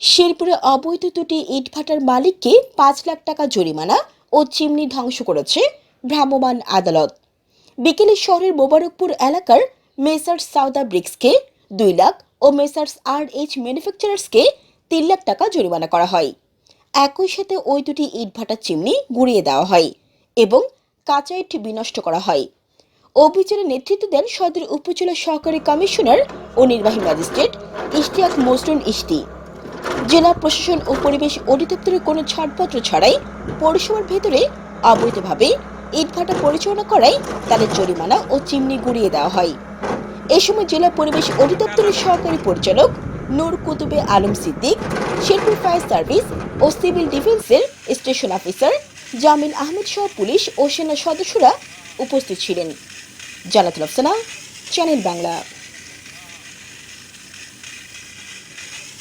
শেরপুরে অবৈধ দুটি ইটভাটার মালিককে পাঁচ লাখ টাকা জরিমানা ও চিমনি ধ্বংস করেছে ভ্রাম্যমাণ আদালত। বিকেলে শহরের মোবারকপুর এলাকার মেসার্স সাউদা ব্রিক্সকে দুই লাখ ও মেসার্স আর এইচ ম্যানুফ্যাকচারার্সকে তিন লাখ টাকা জরিমানা করা হয়। একই সাথে ওই দুটি ইটভাটার চিমনি গুঁড়িয়ে দেওয়া হয় এবং কাঁচা ইট বিনষ্ট করা হয়। অভিযানে নেতৃত্ব দেন সদর উপজেলা সহকারী কমিশনার ও নির্বাহী ম্যাজিস্ট্রেট ইশতিয়াক মজরুল ইশতি। জেলা প্রশাসন ও পরিবেশ অধিদপ্তরের কোনো ছাড়পত্র ছাড়াই পৌরসভার ভেতরে অবৈধভাবে ইটভাটা পরিচালনা করায় তাদের জরিমানা ও চিমনি গুঁড়িয়ে দেওয়া হয়। এ সময় জেলা পরিবেশ অধিদপ্তরের সহকারী পরিচালক নূর কুতুবে আলম সিদ্দিক, শেরপুর ফায়ার সার্ভিস ও সিভিল ডিফেন্সের স্টেশন অফিসার জামিল আহমেদ সহ পুলিশ ও সেনা সদস্যরা উপস্থিত ছিলেন। জানাতুল আফসানা, চ্যানেল বাংলা।